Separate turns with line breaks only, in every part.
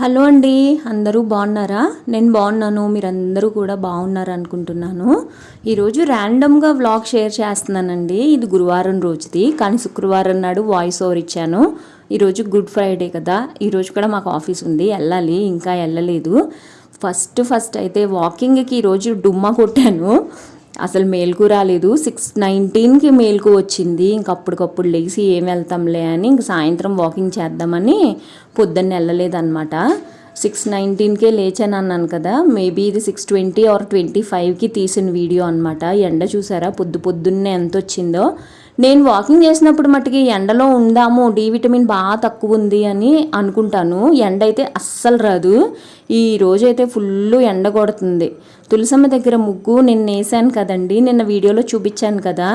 Hello అండి అందరూ బాగున్నారా? నేను బాగున్నాను మీరందరూ కూడా బాగున్నారు అనుకుంటున్నాను. ఈరోజు ర్యాండమ్గా వ్లాగ్ షేర్ చేస్తున్నానండి. ఇది గురువారం రోజుది. కానీ శుక్రవారం నాడు వాయిస్ ఓవర్ ఇచ్చాను. ఈరోజు గుడ్ ఫ్రైడే కదా. ఈరోజు కూడా మాకు ఆఫీస్ ఉంది. వెళ్ళాలి. ఇంకా వెళ్ళలేదు. ఫస్ట్ ఫస్ట్ అయితే వాకింగ్కి ఈరోజు డుమ్మా కొట్టాను. అసలు మేల్కు రాలేదు. సిక్స్ నైన్టీన్కి మేల్కు వచ్చింది. ఇంక అప్పటికప్పుడు లేచి ఏం వెళ్తాంలే అని ఇంక సాయంత్రం వాకింగ్ చేద్దామని పొద్దున్న వెళ్ళలేదన్నమాట. సిక్స్ నైన్టీన్కే లేచాను అన్నాను కదా. మేబీ ఇది సిక్స్ ట్వంటీ ఆర్ ట్వంటీ ఫైవ్కి తీసిన వీడియో అనమాట ఎండ చూసారా? పొద్దు పొద్దున్నే ఎంత వచ్చిందో నేను వాకింగ్ చేసినప్పుడు మట్టుకి ఎండలో ఉందాము డి విటమిన్ బాగా తక్కువ ఉంది అని అనుకుంటాను. ఎండ అయితే అస్సలు రాదు. ఈ రోజైతే ఫుల్ ఎండ కొడుతుంది. తులసమ్మ దగ్గర ముగ్గు నిన్న వేసాను కదండి నిన్న వీడియోలో చూపించాను కదా.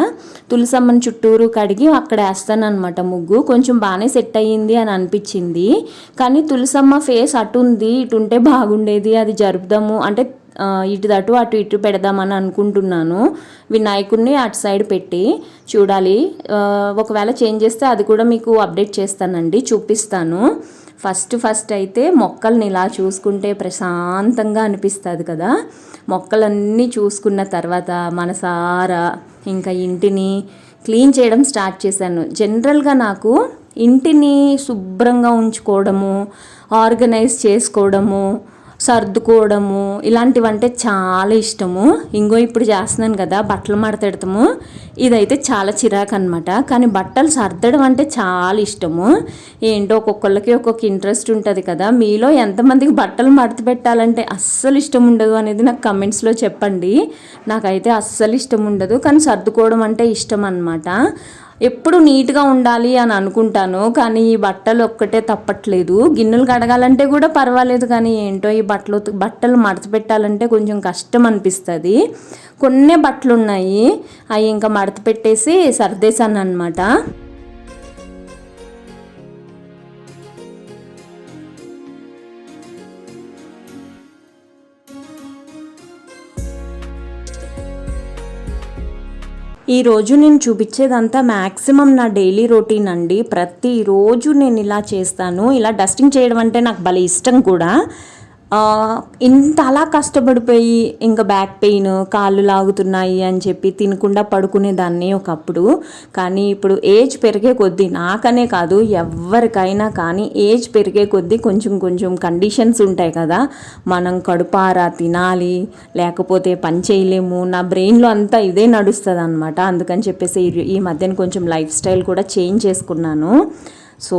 తులసమ్మని చుట్టూరు కడిగి అక్కడ వేస్తాను అనమాట ముగ్గు. కొంచెం బాగానే సెట్ అయ్యింది అని అనిపించింది. కానీ తులసమ్మ ఫేస్ అటు ఉంది ఇటు ఉంటే బాగుండేది అది జరుపుదాము. అంటే ఇటు దటు అటు ఇటు పెడదామని అనుకుంటున్నాను. వినాయకుడిని అటు సైడ్ పెట్టి చూడాలి. ఒకవేళ చేంజ్ చేస్తే అది కూడా మీకు అప్డేట్ చేస్తానండి చూపిస్తాను. ఫస్ట్ ఫస్ట్ అయితే మొక్కల్ని ఇలా చూసుకుంటే ప్రశాంతంగా అనిపిస్తుంది కదా. మొక్కలన్నీ చూసుకున్న తర్వాత మనసారా ఇంకా ఇంటిని క్లీన్ చేయడం స్టార్ట్ చేశాను. జనరల్గా నాకు ఇంటిని శుభ్రంగా ఉంచుకోవడము ఆర్గనైజ్ చేసుకోవడము సర్దుకోవడము ఇలాంటివంటే చాలా ఇష్టము. ఇంకో ఇప్పుడు చేస్తున్నాను కదా బట్టలు మడతెడతాము. ఇదైతే చాలా చిరాకు అనమాట కానీ బట్టలు సర్దడం అంటే చాలా ఇష్టము. ఏంటో ఒక్కొక్కళ్ళకి ఒక్కొక్క ఇంట్రెస్ట్ ఉంటుంది కదా. మీలో ఎంతమందికి బట్టలు మడత పెట్టాలంటే అస్సలు ఇష్టం ఉండదు అనేది నాకు కమెంట్స్లో చెప్పండి. నాకైతే అస్సలు ఇష్టం ఉండదు. కానీ సర్దుకోవడం అంటే ఇష్టం అనమాట ఎప్పుడు నీట్గా ఉండాలి అని అనుకుంటాను కానీ ఈ బట్టలు ఒక్కటే తప్పట్లేదు. గిన్నెలు కడగాలంటే కూడా పర్వాలేదు కానీ ఏంటో ఈ బట్టలు బట్టలు మడత పెట్టాలంటే కొంచెం కష్టం అనిపిస్తుంది. కొన్ని బట్టలు ఉన్నాయి అవి ఇంకా మడత పెట్టేసి సర్దేశాను అనమాట ఈరోజు నేను చూపించేదంతా మ్యాక్సిమం నా డైలీ రొటీన్ అండి. ప్రతిరోజు నేను ఇలా చేస్తాను. ఇలా డస్టింగ్ చేయడం అంటే నాకు భలే ఇష్టం కూడా. ఇంత అలా కష్టపడిపోయి ఇంకా బ్యాక్ పెయిన్ కాళ్ళు లాగుతున్నాయి అని చెప్పి తినకుండా పడుకునేదాన్ని ఒకప్పుడు. కానీ ఇప్పుడు ఏజ్ పెరిగే కొద్దీ నాకనే కాదు ఎవరికైనా కానీ ఏజ్ పెరిగే కొద్దీ కొంచెం కొంచెం కండిషన్స్ ఉంటాయి కదా. మనం కడుపారా తినాలి లేకపోతే పని చేయలేము నా బ్రెయిన్లో అంతా ఇదే నడుస్తుంది అనమాట అందుకని చెప్పేసి ఈ మధ్యన కొంచెం లైఫ్ స్టైల్ కూడా చేంజ్ చేసుకున్నాను. సో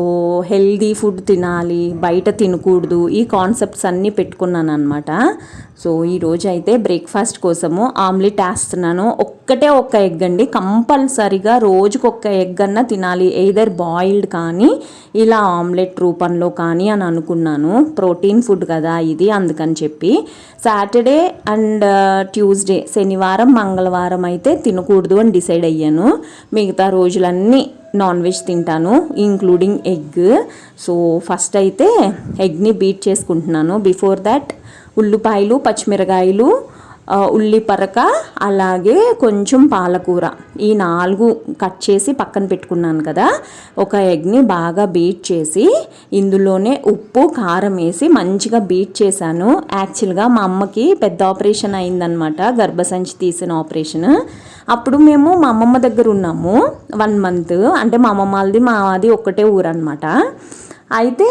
హెల్దీ ఫుడ్ తినాలి బయట తినకూడదు ఈ కాన్సెప్ట్స్ అన్నీ పెట్టుకున్నాను అనమాట సో ఈరోజు అయితే బ్రేక్ఫాస్ట్ కోసము ఆమ్లెట్ వేస్తున్నాను. ఒక్కటే ఒక్క ఎగ్ అండి. కంపల్సరిగా రోజుకు ఒక్క ఎగ్ అన్న తినాలి. ఎయిదర్ బాయిల్డ్ కానీ ఇలా ఆమ్లెట్ రూపంలో కానీ అని అనుకున్నాను. ప్రోటీన్ ఫుడ్ కదా ఇది అందుకని చెప్పి. సాటర్డే అండ్ uh, ట్యూస్డే శనివారం మంగళవారం అయితే తినకూడదు అని డిసైడ్ అయ్యాను. మిగతా రోజులన్నీ నాన్ వెజ్ తింటాను ఇంక్లూడింగ్ ఎగ్ సో ఫస్ట్ అయితే ఎగ్ని బీట్ చేసుకుంటున్నాను. బిఫోర్ దట్ ఉల్లిపాయలు పచ్చిమిరకాయలు ఉల్లి పరక అలాగే కొంచెం పాలకూర. ఈ నాలుగు కట్ చేసి పక్కన పెట్టుకున్నాను కదా ఒక ఎగ్ని బాగా బీట్ చేసి ఇందులోనే ఉప్పు కారం వేసి మంచిగా బీట్ చేశాను. యాక్చువల్గా మా అమ్మకి పెద్ద ఆపరేషన్ అయిందనమాట గర్భసంచి తీసిన ఆపరేషన్. అప్పుడు మేము మా అమ్మమ్మ దగ్గర ఉన్నాము వన్ మంత్. అంటే మా అమ్మమ్మది మాది ఒక్కటే ఊరు అనమాట అయితే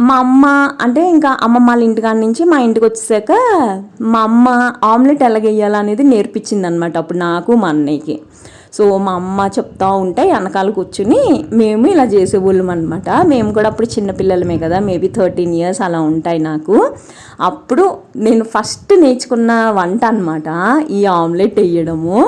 మా అమ్మ అంటే ఇంకా అమ్మమ్మ వాళ్ళ ఇంటికాడ నుంచి మా ఇంటికి వచ్చేసాక మా అమ్మ ఆమ్లెట్ ఎలాగేయాలనేది నేర్పించింది అనమాట అప్పుడు నాకు మా అన్నయ్యకి. సో మా అమ్మ చెప్తా ఉంటే వెనకాల కూర్చుని మేము ఇలా చేసేవాళ్ళం అనమాట మేము కూడా అప్పుడు చిన్నపిల్లలమే కదా మేబీ థర్టీన్ ఇయర్స్ అలా ఉంటాయి నాకు. అప్పుడు నేను ఫస్ట్ నేర్చుకున్న వంట అనమాట ఈ ఆమ్లెట్ వేయడము.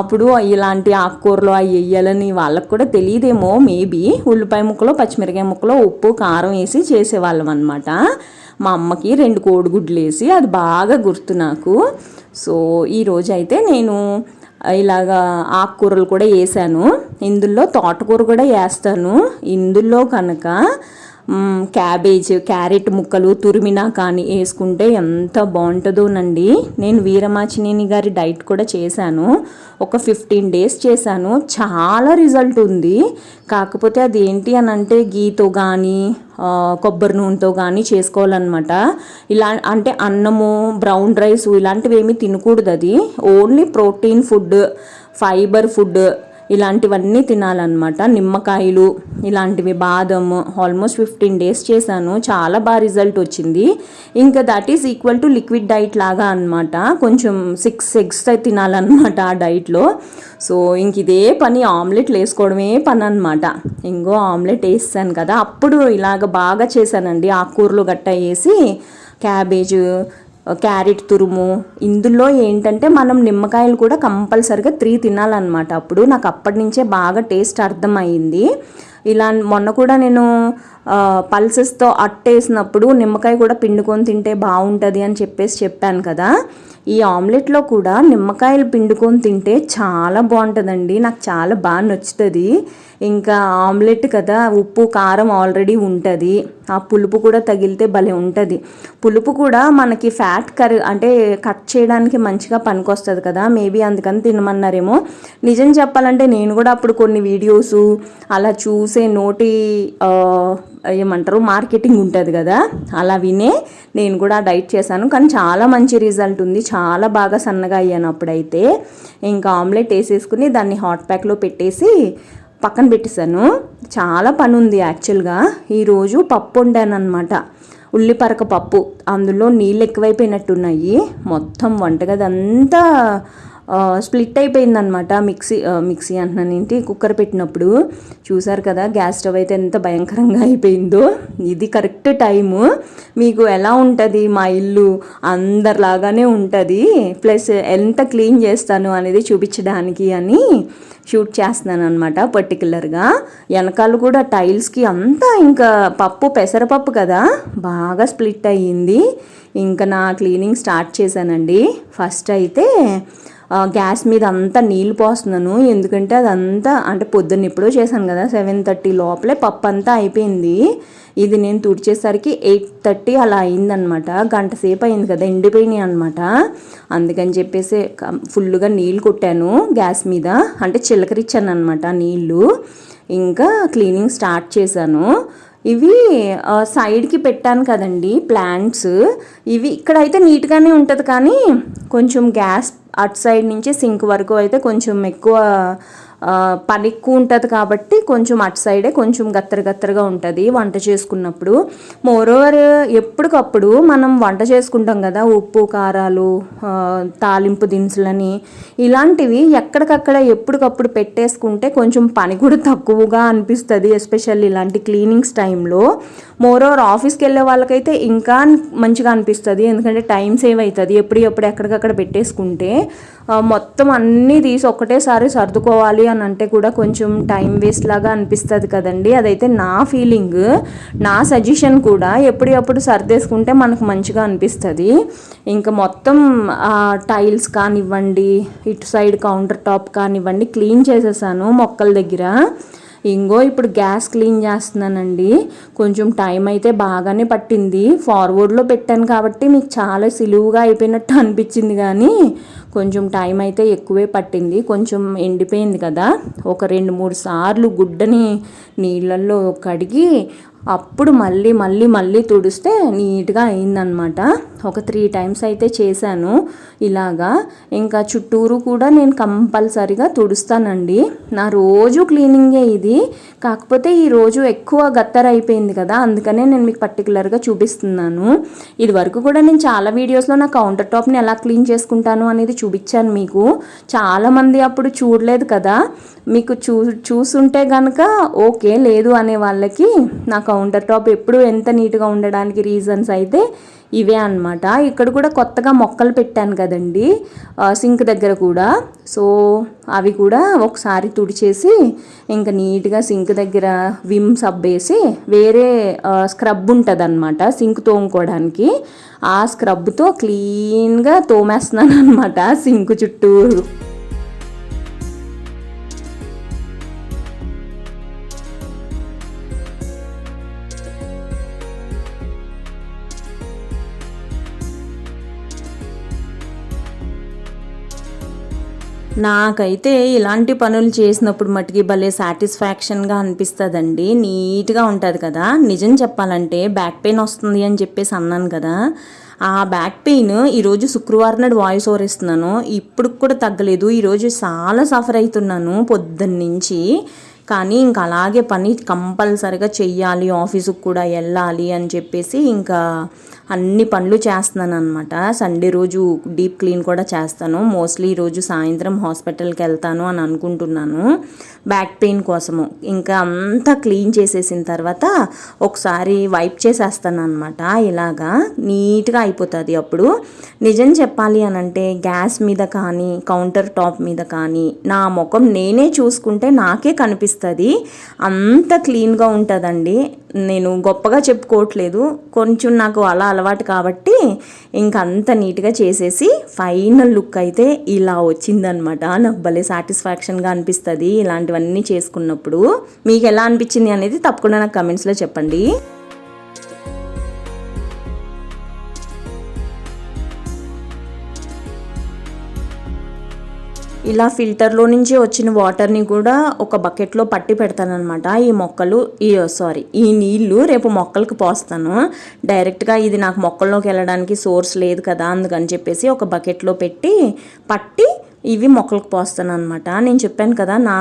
అప్పుడు ఇలాంటి ఆకుకూరలు అవి వేయాలని వాళ్ళకు కూడా తెలియదేమో మేబీ ఉల్లిపాయ ముక్కలో పచ్చిమిరకాయ ముక్కలో ఉప్పు కారం వేసి చేసేవాళ్ళం అనమాట మా అమ్మకి రెండు కోడిగుడ్లు వేసి అది బాగా గుర్తు నాకు. సో ఈరోజు అయితే నేను ఇలాగా ఆకుకూరలు కూడా వేసాను. ఇందులో తోటకూర కూడా వేస్తాను. ఇందులో కనుక క్యాబేజ్ క్యారెట్ ముక్కలు తురిమినా కానీ వేసుకుంటే ఎంత బాగుంటుందోనండి. నేను వీరమాచినేని గారి డైట్ కూడా చేశాను. ఒక ఫిఫ్టీన్ డేస్ చేశాను. చాలా రిజల్ట్ ఉంది. కాకపోతే అది ఏంటి అని అంటే గీతో కానీ కొబ్బరి నూనెతో కానీ చేసుకోవాలన్నమాట. ఇలా అంటే అన్నము బ్రౌన్ రైస్ ఇలాంటివి ఏమీ తినకూడదు అది only protein food fibre food ఇలాంటివన్నీ తినాలన్నమాట. నిమ్మకాయలు ఇలాంటివి బాదం ఆల్మోస్ట్ ఫిఫ్టీన్ డేస్ చేశాను. చాలా బాగా రిజల్ట్ వచ్చింది. ఇంకా that is equal to liquid diet లాగా అనమాట కొంచెం సిక్స్ ఎగ్స్ తినాలన్నమాట ఆ డైట్లో సో ఇంక ఇదే పని ఆమ్లెట్లు వేసుకోవడమే పని అనమాట ఇంకో ఆమ్లెట్ వేసాను కదా. అప్పుడు ఇలాగ బాగా చేశానండి. ఆకుకూరలు గట్ట వేసి క్యాబేజ్ క్యారెట్ తురుము. ఇందులో ఏంటంటే మనం నిమ్మకాయలు కూడా కంపల్సరిగా త్రీ తినాలన్నమాట. అప్పుడు నాకు అప్పటి నుంచే బాగా టేస్ట్ అర్థమైంది ఇలా మొన్న కూడా నేను పల్సెస్తో అట్టేసినప్పుడు నిమ్మకాయ కూడా పిండుకొని తింటే బాగుంటుంది అని చెప్పేసి చెప్పాను కదా. ఈ ఆమ్లెట్లో కూడా నిమ్మకాయలు పిండుకొని తింటే చాలా బాగుంటుందండి. నాకు చాలా బాగా నచ్చుతుంది. ఇంకా ఆమ్లెట్ కదా ఉప్పు కారం ఆల్రెడీ ఉంటుంది. ఆ పులుపు కూడా తగిలితే భలే ఉంటుంది. పులుపు కూడా మనకి ఫ్యాట్ కరి అంటే కట్ చేయడానికి మంచిగా పనికొస్తుంది కదా. మేబీ అందుకని తినమన్నారేమో. నిజం చెప్పాలంటే నేను కూడా అప్పుడు కొన్ని వీడియోస్ అలా చూసే నోటి ఏమంటారు మార్కెటింగ్ ఉంటుంది కదా అలా వినే నేను కూడా డైట్ చేశాను. కానీ చాలా మంచి రిజల్ట్ ఉంది. చాలా బాగా సన్నగా అయ్యాను అప్పుడైతే. ఇంకా ఆమ్లెట్ వేసేసుకుని దాన్ని హాట్ ప్యాక్లో పెట్టేసి పక్కన పెట్టేశాను. చాలా పని ఉంది యాక్చువల్గా. ఈరోజు పప్పు వండాను అనమాట ఉల్లిపరక పప్పు. అందులో నీళ్ళు ఎక్కువైపోయినట్టున్నాయి. మొత్తం వంటగది అంతా స్ప్లిట్ అయిపోయిందనమాట మిక్సీ మిక్సీ అంటున్నాను ఏంటి? కుక్కర్ పెట్టినప్పుడు. చూసారు కదా గ్యాస్ స్టవ్ అయితే ఎంత భయంకరంగా అయిపోయిందో. ఇది కరెక్ట్ టైము. మీకు ఎలా ఉంటుంది? మా ఇల్లు అందరిలాగానే ఉంటుంది. ప్లస్ ఎంత క్లీన్ చేస్తాను అనేది చూపించడానికి అని షూట్ చేస్తున్నాను అనమాట పర్టికులర్గా వెనకాల కూడా టైల్స్కి అంతా ఇంకా పప్పు పెసరపప్పు కదా. బాగా స్ప్లిట్ అయ్యింది. ఇంకా నా క్లీనింగ్ స్టార్ట్ చేశానండి. ఫస్ట్ అయితే గ్యాస్ మీద అంతా నీళ్ళు పోస్తున్నాను. ఎందుకంటే అదంతా అంటే పొద్దున్న ఎప్పుడో చేశాను కదా సెవెన్ థర్టీ లోపలే పప్పు అంతా అయిపోయింది. ఇది నేను తుడిచేసరికి ఎయిట్ థర్టీ అలా అయిందనమాట గంట సేపు అయింది కదా ఎండిపోయినాయి అనమాట అందుకని చెప్పేసి ఫుల్గా నీళ్ళు కొట్టాను గ్యాస్ మీద. అంటే చిలకరిచ్చాను అనమాట నీళ్ళు. ఇంకా క్లీనింగ్ స్టార్ట్ చేశాను. ఇవి సైడ్కి పెట్టాను కదండి ప్లాంట్స్. ఇవి ఇక్కడైతే నీట్గానే ఉంటుంది కానీ కొంచెం గ్యాస్ అటు సైడ్ నుంచి సింక్ వరకు అయితే కొంచెం ఎక్కువ పని ఎక్కువ ఉంటుంది కాబట్టి కొంచెం అటు సైడే కొంచెం గత్తర గత్తరగా ఉంటుంది వంట చేసుకున్నప్పుడు. మోరోవర్ ఎప్పటికప్పుడు మనం వంట చేసుకుంటాం కదా ఉప్పు కారాలు తాలింపు దినుసులని. ఇలాంటివి ఎక్కడికక్కడ ఎప్పటికప్పుడు పెట్టేసుకుంటే కొంచెం పని కూడా తక్కువగా అనిపిస్తుంది ఎస్పెషల్లీ ఇలాంటి క్లీనింగ్స్ టైంలో మోరోవర్ ఆఫీస్కి వెళ్ళే వాళ్ళకైతే ఇంకా మంచిగా అనిపిస్తుంది ఎందుకంటే టైం సేవ్ అవుతుంది ఎప్పుడు ఎప్పుడు ఎక్కడికక్కడ పెట్టేసుకుంటే మొత్తం అన్నీ తీసి ఒక్కటేసారి సర్దుకోవాలి అని అంటే కూడా కొంచెం టైం వేస్ట్ లాగా అనిపిస్తుంది కదండి. అదైతే నా ఫీలింగ్. నా సజెషన్ కూడా ఎప్పుడప్పుడు సర్దేసుకుంటే మనకు మంచిగా అనిపిస్తుంది. ఇంకా మొత్తం టైల్స్ కానివ్వండి ఇటు సైడ్ కౌంటర్ టాప్ కానివ్వండి క్లీన్ చేసేసాను మొక్కల దగ్గర. ఇంగో ఇప్పుడు గ్యాస్ క్లీన్ చేస్తున్నానండి. కొంచెం టైం అయితే బాగానే పట్టింది. ఫార్వర్డ్లో పెట్టాను కాబట్టి మీకు చాలా సులువుగా అయిపోయినట్టు అనిపించింది కానీ కొంచెం టైం అయితే ఎక్కువే పట్టింది. కొంచెం ఎండిపోయింది కదా. ఒక రెండు మూడు సార్లు గుడ్డని నీళ్ళల్లో కడిగి అప్పుడు మళ్ళీ మళ్ళీ మళ్ళీ తుడిస్తే నీట్గా అయిందనమాట ఒక త్రీ టైమ్స్ అయితే చేశాను ఇలాగా. ఇంకా చుట్టూరు కూడా నేను కంపల్సరిగా తుడుస్తానండి. నా రోజు క్లీనింగే ఇది. కాకపోతే ఈ రోజు ఎక్కువ గత్తర అయిపోయింది కదా. అందుకనే నేను మీకు పర్టికులర్గా చూపిస్తున్నాను. ఇది వరకు కూడా నేను చాలా వీడియోస్లో నా కౌంటర్ టాప్ని ఎలా క్లీన్ చేసుకుంటాను అనేది చూపించాను మీకు. చాలామంది అప్పుడు చూడలేదు కదా. మీకు చూ చూసుంటే కనుక ఓకే లేదు అనే వాళ్ళకి నా కౌంటర్ టాప్ ఎప్పుడు ఎంత నీట్గా ఉండడానికి రీజన్స్ అయితే ఇవే అన్నమాట. ఇక్కడ కూడా కొత్తగా మొక్కలు పెట్టాను కదండి. సింక్ దగ్గర కూడా. సో అవి కూడా ఒకసారి తుడిచేసి ఇంకా నీట్గా సింక్ దగ్గర విమ్ సబ్బేసి వేరే స్క్రబ్ ఉంటుంది అనమాట సింక్ తోముకోవడానికి. ఆ స్క్రబ్తో క్లీన్గా తోమేస్తున్నాను అనమాట సింక్ చుట్టూరు. నాకైతే ఇలాంటి పనులు చేసినప్పుడు మటుకి భలే సాటిస్ఫాక్షన్గా అనిపిస్తుందండి. నీట్గా ఉంటుంది కదా. నిజం చెప్పాలంటే బ్యాక్ పెయిన్ వస్తుంది అని చెప్పేసి అన్నాను కదా. ఆ బ్యాక్ పెయిన్ ఈరోజు శుక్రవారం నాడు వాయిస్ ఓవర్ ఇస్తున్నాను. ఇప్పుడు కూడా తగ్గలేదు. ఈరోజు చాలా సఫర్ అవుతున్నాను పొద్దున్న నుంచి. కానీ ఇంకా అలాగే పని కంపల్సరిగా చెయ్యాలి. ఆఫీసుకు కూడా వెళ్ళాలి అని చెప్పేసి ఇంకా అన్ని పనులు చేస్తున్నాను అనమాట సండే రోజు డీప్ క్లీన్ కూడా చేస్తాను. మోస్ట్లీ ఈరోజు సాయంత్రం హాస్పిటల్కి వెళ్తాను అని అనుకుంటున్నాను. బ్యాక్ పెయిన్ కోసము. ఇంకా అంతా క్లీన్ చేసేసిన తర్వాత ఒకసారి వైప్ చేసేస్తాను అనమాట ఇలాగా నీట్గా అయిపోతుంది అప్పుడు. నిజం చెప్పాలి అని అంటే గ్యాస్ మీద కానీ కౌంటర్ టాప్ మీద కానీ నా ముఖం నేనే చూసుకుంటే నాకే కనిపిస్తుంది. అంత క్లీన్గా ఉంటుందండి. నేను గొప్పగా చెప్పుకోవట్లేదు. కొంచెం నాకు అలా అలవాటు కాబట్టి ఇంక అంత నీట్గా చేసేసి ఫైనల్ లుక్ అయితే ఇలా వచ్చిందనమాట నాకు భలే సాటిస్ఫాక్షన్గా అనిపిస్తుంది ఇలాంటివన్నీ చేసుకున్నప్పుడు. మీకు ఎలా అనిపించింది అనేది తప్పకుండా నాకు కమెంట్స్లో చెప్పండి. ఇలా ఫిల్టర్లో నుంచి వచ్చిన వాటర్ని కూడా ఒక బకెట్లో పట్టి పెడతానమాట ఈ మొక్కలు ఈ సారీ ఈ నీళ్ళు రేపు మొక్కలకు పోస్తాను. డైరెక్ట్గా ఇది నాకు మొక్కల్లోకి వెళ్ళడానికి సోర్స్ లేదు కదా అందుకని చెప్పేసి ఒక బకెట్లో పెట్టి పట్టి ఇవి మొక్కలకు పోస్తాను అనమాట నేను చెప్పాను కదా నా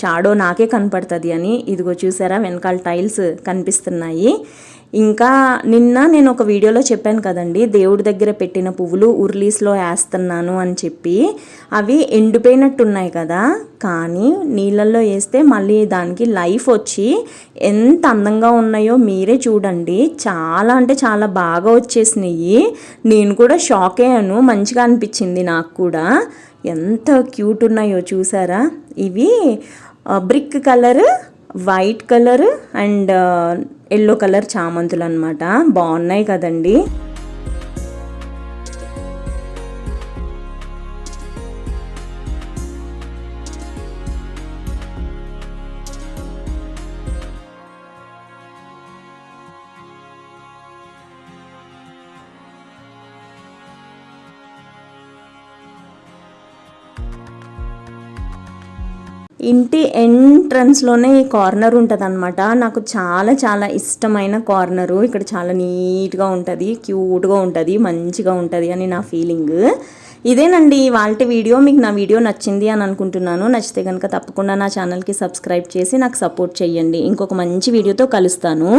షాడో నాకే కనపడుతుంది అని. ఇదిగో చూసారా వెనకాల టైల్స్ కనిపిస్తున్నాయి. ఇంకా నిన్న నేను ఒక వీడియోలో చెప్పాను కదండి దేవుడి దగ్గర పెట్టిన పువ్వులు ఉర్లీస్లో వేస్తున్నాను అని చెప్పి. అవి ఎండిపోయినట్టున్నాయి కదా కానీ నీళ్ళల్లో వేస్తే మళ్ళీ దానికి లైఫ్ వచ్చి ఎంత అందంగా ఉన్నాయో మీరే చూడండి. చాలా అంటే చాలా బాగా వచ్చేసినాయి. నేను కూడా షాక్ అయ్యాను మంచిగా అనిపించింది నాకు కూడా. ఎంత క్యూట్ ఉన్నాయో చూసారా? ఇవి brick colour white colour and yellow colour చామంతులు అనమాట బాగున్నాయి కదండీ. ఇంటి ఎంట్రన్స్లోనే ఈ కార్నర్ ఉంటుంది అనమాట నాకు చాలా చాలా ఇష్టమైన కార్నరు ఇక్కడ చాలా నీట్గా ఉంటుంది క్యూట్గా ఉంటుంది మంచిగా ఉంటుంది అని నా ఫీలింగ్ ఇదేనండి వాళ్ళ వీడియో. మీకు నా వీడియో నచ్చింది అని అనుకుంటున్నాను. నచ్చితే కనుక తప్పకుండా నా ఛానల్కి సబ్స్క్రైబ్ చేసి నాకు సపోర్ట్ చేయండి ఇంకొక మంచి వీడియోతో కలుస్తాను.